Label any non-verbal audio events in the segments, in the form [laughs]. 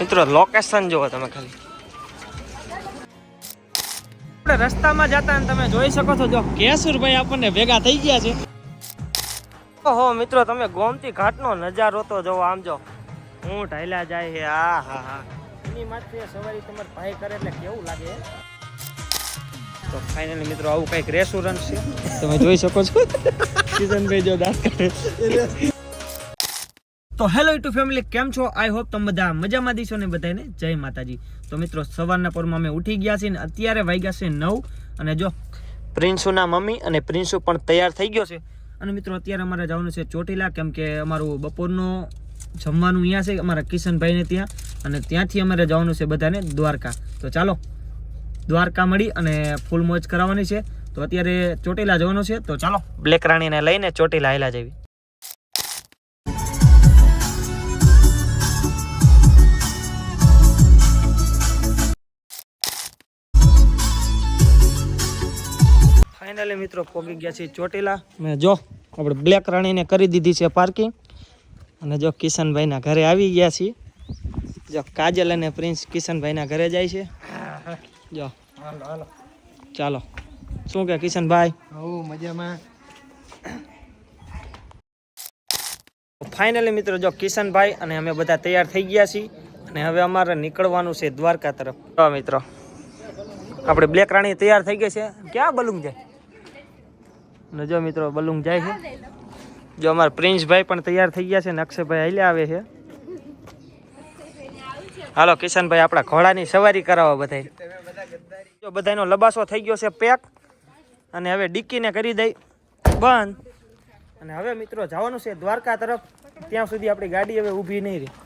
મિત્રો લોકેશન જુઓ તમે ખાલી. આપણે રસ્તામાં જતા ને તમે જોઈ શકો છો જો કેશુરભાઈ આપણને ભેગા થઈ ગયા છે. ઓહો મિત્રો તમે ગોમતી ઘાટનો નજારો તો જોવો આમ જો. હું ઢાયલા જાય હે આ હા હા. એની માથે સવારી તમારે ભાઈ કરે એટલે કેવું લાગે? તો ફાઇનલી મિત્રો આવું કંઈક રેસ્ટોરન્ટ છે. તમે જોઈ શકો છો. [laughs] કિશનભાઈ જો દાસ કાઢે. તો હેલો યુટ્યુબ ફેમિલી કેમ છો? આઈ હોપ તમે બધા મજામાં દીશો ને બધાને જય માતાજી. તો મિત્રો, સવારના પરમાં અમે ઉઠી ગયા છીએ ને અત્યારે વાગ્યા છે નવ અને જો પ્રિન્સુના મમ્મી અને પ્રિન્સુ પણ તૈયાર થઈ ગયો છે. અને મિત્રો, અત્યારે અમારે જવાનું છે ચોટીલા, કેમ કે અમારું બપોરનું જમવાનું અહીંયા છે, અમારા કિશનભાઈને ત્યાં. અને ત્યાંથી અમારે જવાનું છે બધાને દ્વારકા. તો ચાલો, દ્વારકા મળી અને ફૂલ મોજ કરાવવાની છે. તો અત્યારે ચોટીલા જવાનું છે. તો ચાલો, બ્લેક રાણીને લઈને ચોટીલા આયલા જેવી ફાઇનલી મિત્રો પોગી ગયા છીએ ચોટીલા. મેં જો આપણે બ્લેક રાણીને કરી દીધી છે પાર્કિંગ અને જો કિશનભાઈના ઘરે આવી ગયા છીએ. જો કાજલ અને પ્રિન્સ કિશનભાઈના ઘરે જાય છે. જો. ચાલો. શું કે કિશનભાઈ? હો મજામાં. ફાઇનલી મિત્રો જો કિશનભાઈ અને અમે બધા તૈયાર થઈ ગયા છીએ. અને હવે અમારે નીકળવાનું છે દ્વારકા તરફ. મિત્રો આપણે બ્લેક રાણી તૈયાર થઈ ગઈ છે. ક્યાં બલુંગ જાય ને જો મિત્રો બલુંગ જાય છે. જો અમારા પ્રિન્સભાઈ પણ તૈયાર થઈ ગયા છે ને અક્ષયભાઈ હાલ્યા આવે છે. હાલો, કિશનભાઈ આપણા ઘોડાની સવારી કરાવો બધા જો બધાનો લબાસો થઈ ગયો છે પેક. અને હવે ડિક્કીને કરી દઈ. બંધ. અને હવે મિત્રો જવાનું છે દ્વારકા તરફ. ત્યાં સુધી આપણી ગાડી હવે ઊભી નહીં રહી.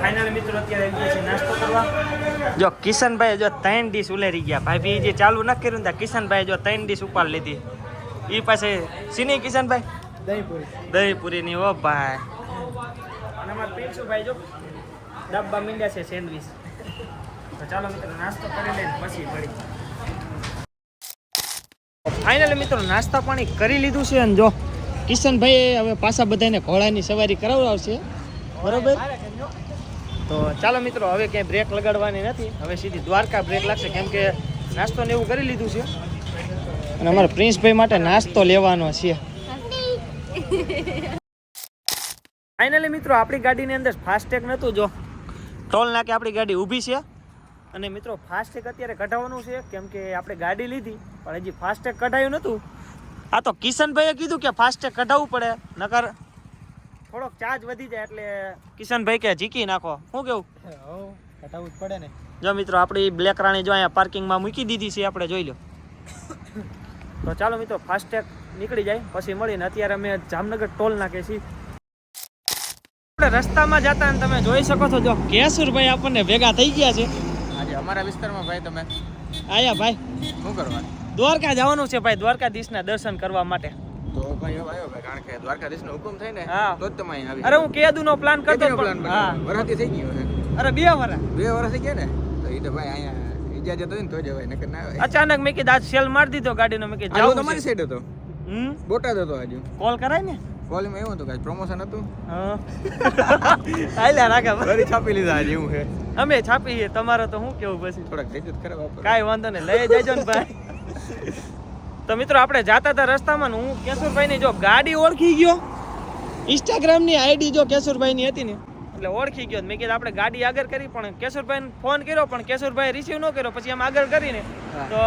ફાઇનલ મિત્રો અત્યારે આવી ગયા છે નાસ્તો કરવા. જો કિશનભાઈ જો ત્રણ ડીશ ઉલેરી ગયા. ભાઈ જે ચાલુ ન કર્યું ને ત્યાં કિશનભાઈ જો ત્રણ ડીશ ઉપાડ લીધી. એ પાસે સીની કિશનભાઈ? દહીપુરી. દહીપુરી ની ઓ ભાઈ. અને અમારા જો ડબ્બા મીંડ્યા છે સેન્ડવીચ. તો ચાલો મિત્રો નાસ્તો કરી લઈને પછી મળી ફાઇનલ મિત્રો નાસ્તા પાણી કરી લીધું છે અને જો કિશનભાઈ હવે પાછા બધાને ઘોડાની સવારી કરાવડાવશે. બરોબર? તો ચાલો મિત્રો, હવે ક્યાંય બ્રેક લગાડવાની નથી. હવે સીધી દ્વારકા બ્રેક લાગશે, કેમ કે નાસ્તો ને એવું કરી લીધું છે. અને અમારા પ્રિન્સભાઈ માટે નાસ્તો લેવાનો છે. ફાઇનલી મિત્રો, આપણી ગાડીની અંદર ફાસ્ટેગ નહોતું જો. ટોલ નાકે આપણી ગાડી ઊભી છે. અને મિત્રો ફાસ્ટેગ અત્યારે કઢાવવાનું છે, કેમ કે આપણે ગાડી લીધી, પણ હજી ફાસ્ટેગ કઢાયું નહોતું આ તો કિશનભાઈએ કીધું કે ફાસ્ટેગ કઢાવવું પડે, નકર થોડોક ચાર્જ વધી જાય એટલે કિશનભાઈ કે જીકી નાખો. શું કેવું? હટાવવું જ પડે ને. જો મિત્રો આપણી બ્લેક રાણી જો અહીંયા પાર્કિંગમાં મૂકી દીધી છે આપણે જોઈ લો. તો ચાલો મિત્રો ફાસ્ટેગ નીકળી જાય પછી મળીને અત્યારે અમે જામનગર ટોલ નાખે છીએ. આપણે રસ્તામાં જતા ને તમે જોઈ શકો છો જો. કેસુરભાઈ આપણને ભેગા થઈ ગયા છે. આજે અમારા વિસ્તારમાં ભાઈ તમે. આયા ભાઈ. શું કરવાનું દ્વારકા જવાનું છે ભાઈ દ્વારકાધીશના દર્શન કરવા માટે. તો ભાઈ આવ્યો ભાઈ કારણ કે દ્વારકાધીશનો હુકમ થાય ને હા. તો જ તમે અહીં આવી. અરે હું કેદુનો પ્લાન કરતો હા? વરસાદી થઈ ગયો છે. અરે બે વરા બે વર્ષ થઈ ગયા ને? તો એ તો ભાઈ અહીંયા ઇજાજત હોય ને તો જવાય નકર ના અચાનક મેં કીધું આજ સેલ મારી દીધો ગાડીનો. મેં કીધું જાવું તમારી. સાઈડ હતો. હમ? બોટાદ હતો આજે કોલ કરાય ને? કોલમાં એવું હતું કે પ્રમોશન હતું. હા. હાલ્યા રાખે ફરી છાપી લીધા આજે એવું છે અમે છાપી તમારો તો શું કેવું પછી? થોડાક વાપરો. કાંઈ વાંધો નહીં લઈ જજો ને ભાઈ. તો મિત્રો આપણે જાતા હતા રસ્તામાં હું હું કેશુરભાઈની જો ગાડી ઓળખી ગયો. ઇન્સ્ટાગ્રામની આઈડી જો કેશુરભાઈની હતી ને. એટલે ઓળખી ગયો મેં કીધું આપણે ગાડી આગળ કરી પણ કેશુરભાઈને ફોન કર્યો પણ કેશુરભાઈ રિસીવ ન કર્યો. પછી એમ આગળ કરીને તો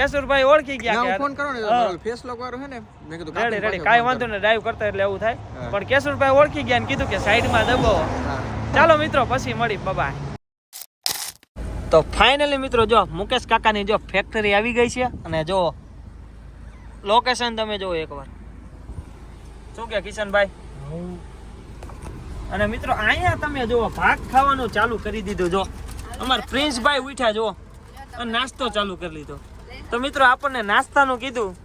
કેશુરભાઈ ઓળખી ગયા કે ફોન કરો ને ફેસ લોક વાળો હે ને મેં કીધું રેડી રેડી. કાઈ વાંધો નહીં ડ્રાઈવ કરતા એટલે એવું થાય. પણ કેશુરભાઈ ઓળખી ગયા ને કીધું કે સાઈડમાં દબાવો દબો ચાલો મિત્રો પછી મળી. બાય તો ફાઇનલી મિત્રો જો મુકેશ કાકાની જો ફેક્ટરી આવી ગઈ છે અને જો લોકેશન તમે જો એકવાર. શું કે કિશનભાઈ? અને મિત્રો અહીંયા તમે જુઓ ભાગ ખાવાનું ચાલુ કરી દીધું જો અમાર પ્રિન્સભાઈ ઉઠ્યા જો અને નાસ્તો ચાલુ કરી લીધો. તો મિત્રો આપણને નાસ્તાનું કીધું.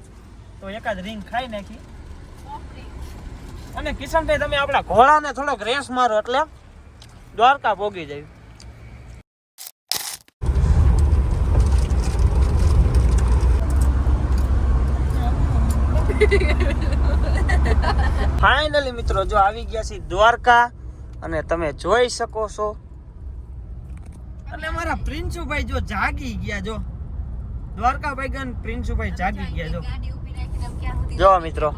તો એકાદ રીંગ ખાઈ નાખી. અને કિશનભાઈ તમે આપણા ઘોડાને થોડોક રેસ મારો એટલે દ્વારકા પોગી જાય. [laughs] ફાઇનલી મિત્રો જો આવી ગયા છીએ દ્વારકા અને તમે જોઈ શકો છો. અને મારા પ્રિન્સુભાઈ જો જાગી ગયા જો. દ્વારકા ભાઈ ગન પ્રિન્સુભાઈ જાગી ગયા જો. જો મિત્રો.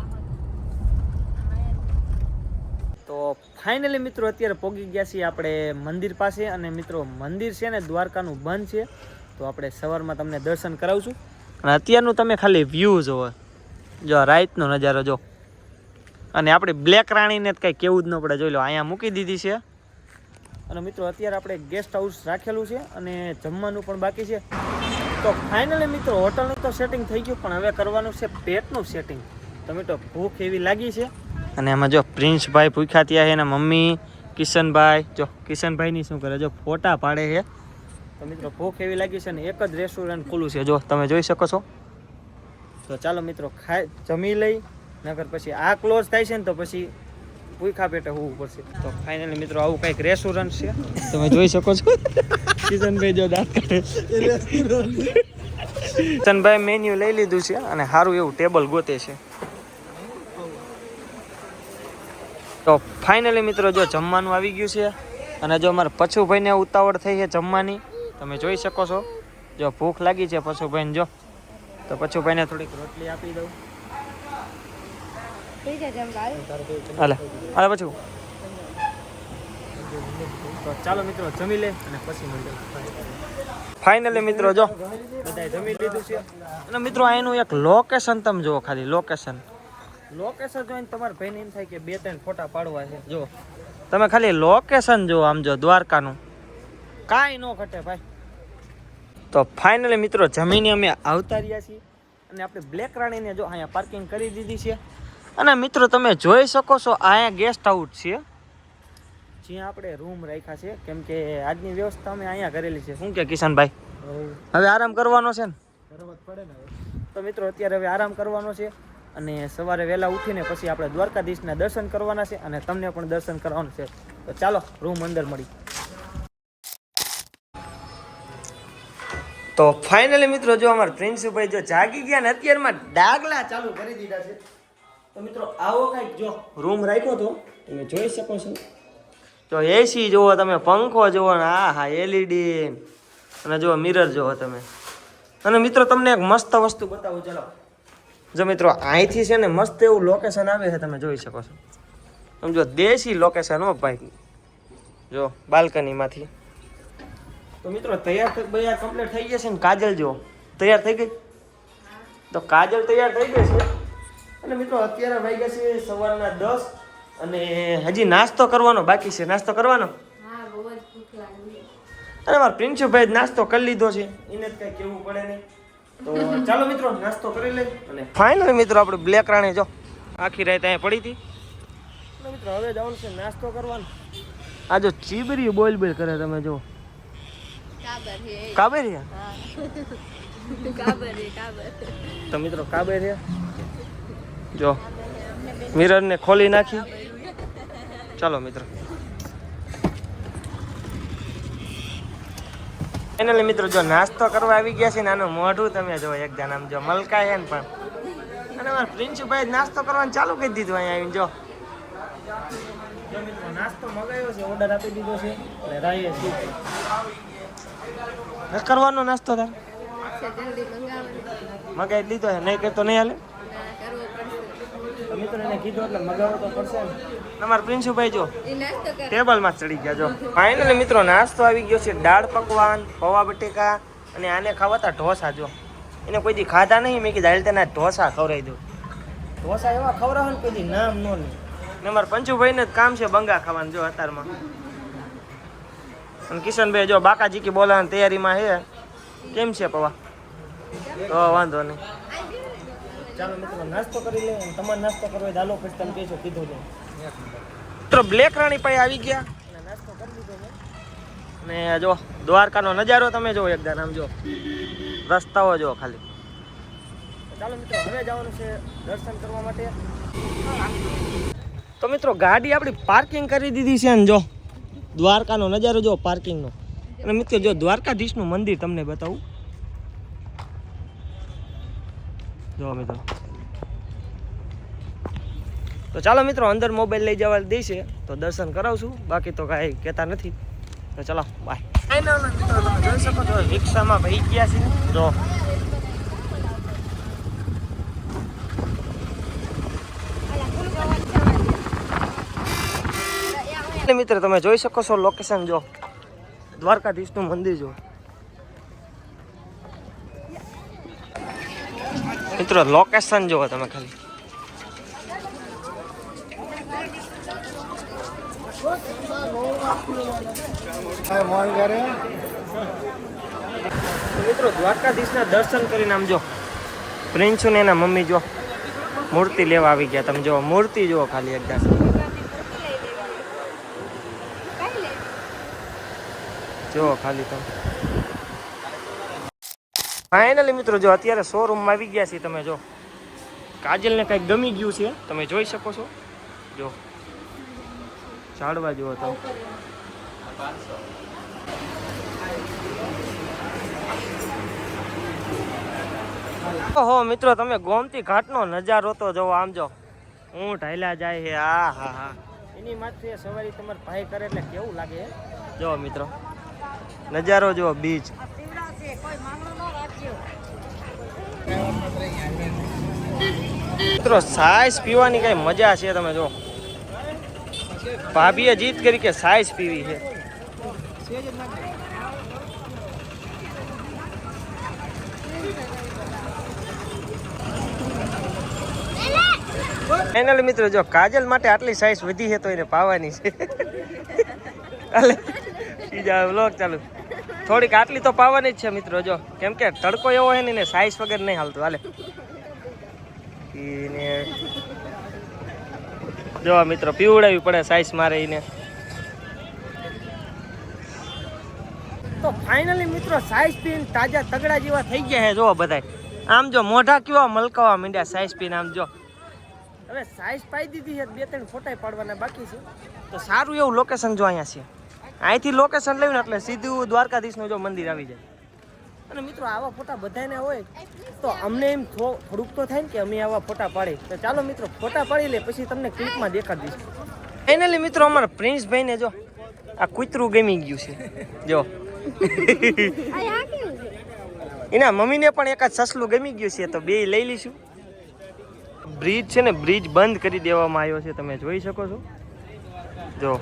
તો ફાઇનલી મિત્રો અત્યારે પહોંચી ગયા છીએ આપણે મંદિર પાસે અને મિત્રો મંદિર છે ને દ્વારકાનું બંધ છે. તો આપણે સવારમાં તમને દર્શન કરાવશું. અને અત્યારનું તમે ખાલી વ્યૂ જોવો. જો રાતનો નજારો જો. અને આપણે બ્લેક રાણીને કંઈ કેવું જ ન પડે. જોઈ લો, અહીંયા મૂકી દીધી છે. અને મિત્રો, અત્યારે આપણે ગેસ્ટ હાઉસ રાખેલું છે અને જમવાનું પણ બાકી છે. તો ફાઇનલી મિત્રો, હોટલનું તો સેટિંગ થઈ ગયું, પણ હવે કરવાનું છે પેટનું સેટિંગ તો ભૂખ એવી લાગી છે. અને એમાં જો પ્રિન્સભાઈ ભૂખ્યા ત્યાં છે એના મમ્મી, કિશનભાઈ, જો કિશનભાઈની શું કરે, જો ફોટા પાડે છે. તો મિત્રો, ભૂખ એવી લાગી છે અને એક જ રેસ્ટોરન્ટ ખુલ્લું છે. જો, તમે જોઈ શકો છો. તો ચાલો મિત્રો, ખાઈ, જમી લઈ નગર પછી આ ક્લોઝ થાય છે ને તો પછી ભૂખા પેટે હોવું પડશે. તો ફાઇનલી મિત્રો, આવું કંઈક રેસ્ટોરન્ટ છે. તમે જોઈ શકો છો. કિશનભાઈ જો દાંત કાઢે કિશનભાઈ મેન્યુ લઈ લીધું છે અને સારું એવું ટેબલ ગોતે છે. તો ફાઇનલી મિત્રો, જો જમવાનું આવી ગયું છે અને જો અમારે પછુભાઈને ઉતાવળ થઈ છે જમવાની, તમે જોઈ શકો છો. જો ભૂખ લાગી છે પછુભાઈને, જો. તો પછી ભાઈને થોડીક રોટલી આપી દઉં. હાલે. હાલે પછી તો ચાલો મિત્રો જમી લે અને પછી મળી ફાઇનલી મિત્રો જો. બધાય જમી લીધું છે. અને મિત્રો અહીંનું એક લોકેશન તમે જુઓ ખાલી લોકેશન લોકેશન જોઈને તમારા ભાઈને એમ થાય કે બે ત્રણ ફોટા પાડવા છે. જો. તમે ખાલી લોકેશન જુઓ આમ જો દ્વારકાનું. કાંઈ ન ઘટે ભાઈ. તો ફાઇનલી મિત્રો જમીને અમે આવતા રહ્યા છીએ. અને આપણે બ્લેક રાણીને જો અહીંયા પાર્કિંગ કરી દીધી છે. અને મિત્રો તમે જોઈ શકો છો અહીંયા ગેસ્ટ હાઉસ છે. જ્યાં આપણે રૂમ રાખ્યા છે. કેમ કે આજની વ્યવસ્થા અમે અહીંયા કરેલી છે. શું કે કિશનભાઈ? હવે આરામ કરવાનો છે ને? તો મિત્રો અત્યારે હવે આરામ કરવાનો છે. અને સવારે વહેલા ઉઠીને પછી આપણે દ્વારકાધીશના દર્શન કરવાના છે અને તમને પણ દર્શન કરવાનું છે. તો ચાલો રૂમ અંદર મળી. તો ફાઇનલી મિત્રો, જો અમારા પ્રિન્સુભાઈ જો જાગી ગયા ને, અત્યારમાં ડાગલા ચાલુ કરી દીધા છે. તો મિત્રો, આવો કંઈક જો રૂમ રાખ્યો તો, તમે જોઈ શકો છો. જો એસી જુઓ તમે, પંખો જુઓ ને, આ હા એલઈડી અને જુઓ મિરર જુઓ તમે. અને મિત્રો, તમને એક મસ્ત વસ્તુ બતાવું, ચલો. જો મિત્રો, અહીંથી છે ને મસ્ત એવું લોકેશન આવે છે, તમે જોઈ શકો છો. સમજો, દેશી લોકેશન હો ભાઈ. જો, બાલ્કનીમાંથી. તો મિત્રો તૈયાર થઈ બૈયાર કમ્પ્લીટ થઈ ગયા છે ને કાજલ જો? તૈયાર થઈ ગઈ? તો કાજલ તૈયાર થઈ ગઈ છે. અને મિત્રો અત્યારે વાગ્યા છે સવારના દસ અને હજી નાસ્તો કરવાનો બાકી છે. નાસ્તો કરવાનો? અને મારા પ્રિન્સુભાઈ નાસ્તો કરી લીધો છે. એને જ કઈ કેવું પડે નહીં. તો ચાલો મિત્રો નાસ્તો કરી લઈ અને ફાઇનલ મિત્રો આપણે બ્લેક રાણી જો આખી રાત અહીંયા પડી હતી. મિત્રો હવે જવાનું છે નાસ્તો કરવાનો. આ જો ચીબરી બોલ બોલ કરે તમે જો કાબેરિયા [laughs] તો મિત્રો કાબેરિયા જો મિરર ને ખોલી નાખી. ચાલો મિત્રો. ફાઇનલી મિત્રો જો નાસ્તો કરવા આવી ગયા છે ને આનું મોઢું તમે જો એક જણ આમ જો મલકા છે ને પણ. અને મારા પ્રિન્સુભાઈ નાસ્તો કરવાનું ચાલુ કરી દીધું અહીંયા આવીને જો. નાસ્તો મગાવ્યો છે ઓર્ડર આપી દીધો છે. અને રાઈએ કરવાનો નાસ્તો તાર? મગાવી લીધો છે નહીં કરતો નહીં હાલે? તો કીધું એટલે મગાવવો તો પડશે ને તમારા પ્રિન્સુભાઈ જો ટેબલમાં ચડી ગયા જો. ફાઇનલી મિત્રો નાસ્તો આવી ગયો છે. દાળ પકવાન પૌવા બટેકા અને આને ખાવાતા ઢોસા જો. એને કોઈ દી ખાધા નહીં મેં કીધું તેના ઢોસા ખવડાવી દઉં. ઢોસા એવા ખવરાવે ને કોઈ દી નામ નો નહીં ને મારા પંચુભાઈને જ કામ છે બંગા ખાવાનું જો અત્યારમાં. અને કિશનભાઈ જો બાકાજી કી બોલાવાની તૈયારીમાં છે. કેમ છે પવા? તો વાંધો નહીં. ચાલો મિત્રો નાસ્તો કરી લે તમારે નાસ્તો કરવો ચાલો પછી તમે કહેશો કીધું મિત્રો બ્લેક રાણી પાસે આવી ગયા. અને નાસ્તો કરી લીધો ને જો દ્વારકાનો નજારો તમે જો એકદમ આમ જો. રસ્તાઓ જો ખાલી. ચાલો મિત્રો હવે જવાનું છે દર્શન કરવા માટે. તો મિત્રો ગાડી આપણી પાર્કિંગ કરી દીધી છે ને જો. દ્વારકાનો નજારો જો, પાર્કિંગનો. અને મિત્રો, જો દ્વારકાધીશનું મંદિર તમને બતાવું. જો મિત્રો. તો ચાલો મિત્રો, અંદર મોબાઈલ લઈ જવા દેશે, તો દર્શન કરાવશું. બાકી તો કાંઈ કહેતા નથી. તો ચાલો બાય જોઈ શકો છો, રિક્ષામાં ભાઈ ગયા છે જો. એટલે મિત્ર, તમે જોઈ શકો છો લોકેશન જો. દ્વારકાધીશનું મંદિર જો. મિત્રો લોકેશન જુઓ તમે ખાલી. મિત્રો, દ્વારકાધીશના દર્શન કરીને આમ જો. પ્રિન્સુ ને એના મમ્મી જો મૂર્તિ લેવા આવી ગયા. તમે જો, મૂર્તિ જુઓ ખાલી એકદમ જુઓ ખાલી તમે. ફાઇનલી મિત્રો જો અત્યારે શોરૂમમાં આવી ગયા છીએ તમે જો. કાજલને કંઈક ગમી ગયું છે તમે જોઈ શકો છો. જો. ઝાડવા જુઓ તમે. ઓહો મિત્રો તમે ગોમતી ઘાટનો નજારો તો જોવો આમ જો. હું ઢાયલા જાય છે. આ હા હા. એની માથે સવારી તમારે ભાઈ કરે એટલે કેવું લાગે? જો મિત્રો. નજારો જો બીચ મિત્રો સાઈઝ પીવાની કઈ મજા છે તમે જો ભાભીએ જીત કરી કે સાઈસ પીવી છે? ફાઇનલ મિત્રો જો કાજલ માટે આટલી સાઈઝ વધી છે તો એને પાવાની છે. [laughs] બીજા વ્લોગ ચાલુ. થોડીક આટલી તો પાવાની જ છે મિત્રો, જો. કેમ કે તડકો એવો હોય ને સાઈઝ વગર નહીં હાલતું. હાલે. જો મિત્રો પીવડાવી પડે સાઈઝ મારે એને તો ફાઇનલી મિત્રો સાઈઝ પીન તાજા તગડા જેવા થઈ ગયા છે, જો બધાય. આમ જો મોઢા કેવા મલકાવા માંડ્યા સાઈઝ પીન આમ જો. હવે સાઈઝ પાઈ દીધી છે, બે ત્રણ ફોટા પાડવાના બાકી છે. તો સારું એવું લોકેશન જો અહીંયા છે. અહીંથી લોકેશન લઈને ને એટલે સીધું દ્વારકાધીશનું જો મંદિર આવી જાય. અને મિત્રો આવા ફોટા બધાને હોય તો અમને એમ થોડુંક તો થાય ને કે અમે આવા ફોટા પાડી. તો ચાલો મિત્રો ફોટા પાડી લે પછી તમને ક્લિપમાં દેખાડી દઈશું. ફાઇનલી મિત્રો અમારા પ્રિન્સભાઈને જો આ કૂતરું ગમી ગયું છે. જો. એના મમ્મીને પણ એકાદ સસલું ગમી ગયું છે તો બે લઈ લઈશું. બ્રિજ છે ને બ્રિજ બંધ કરી દેવામાં આવ્યો છે તમે જોઈ શકો છો. જો.